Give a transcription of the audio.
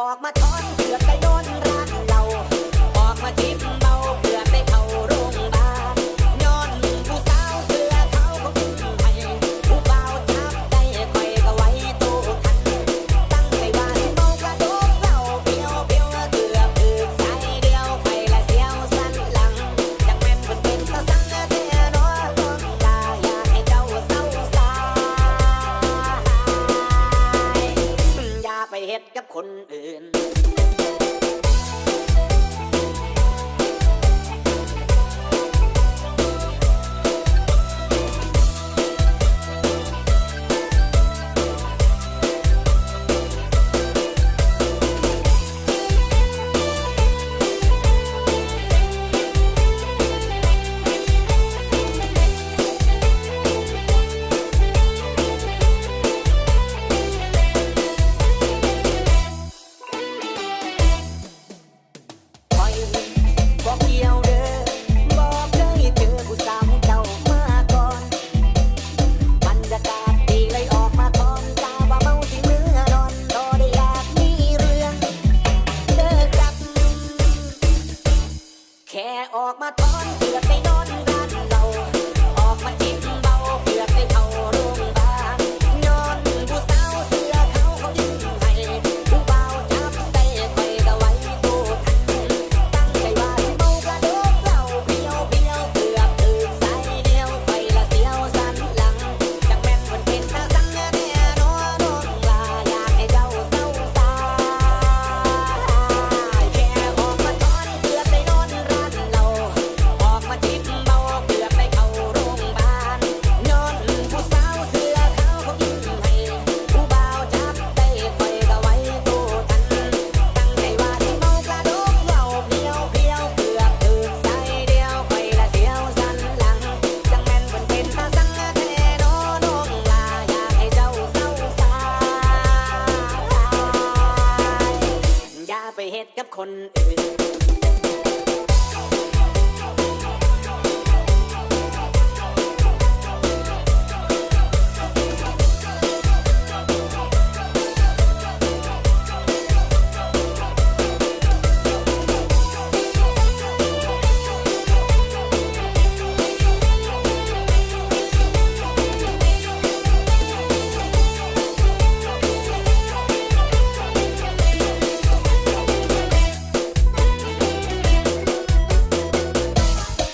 ออกมาทอนเกือบไปโดน แค่ออกมาตอนเดือดไปนอนร้านเราออกมาจิ้ม ตุกับคนอื่น